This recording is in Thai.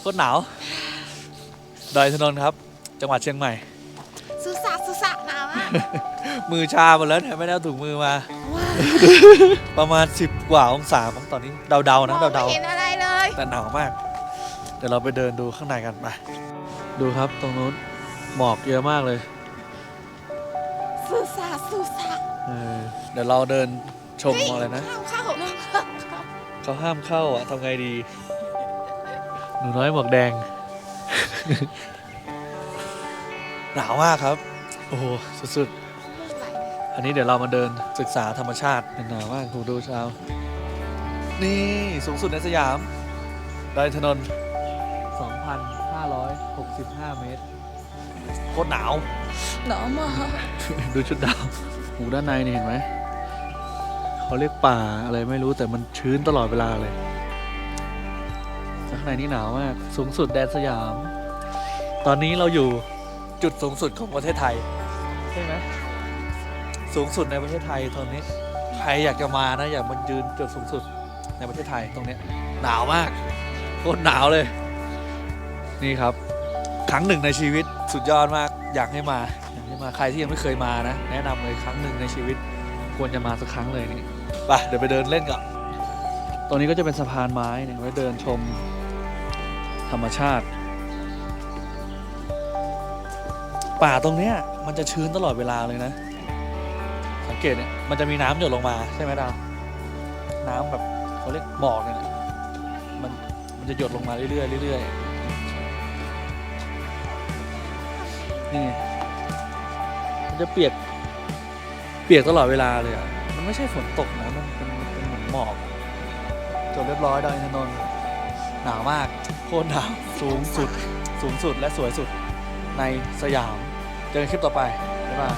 โคตรหนาว ดอยถนนครับ จังหวัดเชียงใหม่ สุสะสุสะหนาวอะมือชาหมดแล้วเนี่ยไม่ได้เอาถุงมือมา ประมาณ 10 กว่าองศามั้งตอนนี้เดาๆมนะองไม่เดาเห็นอะไรเลยๆแต่หนาวมาก เดี๋ยวเราไปเดินดูข้างในกันไปดูครับตรงนู้นหมอกเยอะมากเลยสุสะสุสะเออเดี๋ยวเราเดินชมอะไรนะ ข้าวข้าวเขาห้ามเข้าอะทำไงดี หนูน้อยหมวกแดง หนาวมากครับ โอ้โห สุดๆ อันนี้เดี๋ยวเรามาเดินศึกษาธรรมชาติหนาวมากคุณดูเช้า นี่สูงสุดในสยาม ดอยถนน 2,565 เมตร โคตรหนาว หนาวมาก ดูชุดดาวหูด้านในนี่เห็นไหม เขาเรียกป่าอะไรไม่รู้แต่มันชื้นตลอดเวลาเลยข้าง ในนี่หนาวมาก สูงสุดแดนสยาม ตอนนี้เราอยู่จุดสูงสุดของประเทศไทย ใช่ไหมสูงสุดในประเทศไทยตอนนี้ ใครอยากจะมานะ อยากมายืนจุดสูงสุดในประเทศไทยตรงเนี้ยหนาวมากโคตรหนาวเลย นี่ครับ ครั้งหนึ่งในชีวิตสุดยอดมาก อยากให้มาอยากให้มาใครที่ยังไม่เคยมานะ แนะนำเลยครั้งหนึ่งในชีวิต ควรจะมาสักครั้งเลยนี่ไปเดี๋ยวไปเดินเล่นก่อนตรงนี้ก็จะเป็นสะพานไม้เนี่ยไว้เดินชม ธรรมชาติ ป่าตรงเนี้ยมันจะชื้นตลอดเวลาเลยนะ สังเกตเนี่ยมันจะมีน้ำหยดลงมาใช่ไหมดาวน้ำแบบเขาเรียกหมอกเนี่ยมันมันจะหยดลงมาเรื่อยๆเรื่อยๆนี่มันจะเปียกเปียกตลอดเวลาเลยอะมันไม่ใช่ฝนตกนะมันเป็นเป็นเหมือนหมอกจบเรียบร้อยดอยอินทนนท์ หนาวมากโคตรหนาวสูงสุด สูงสุดและสวยสุดในสยาม เจอกันคลิปต่อไปบ๊ายบาย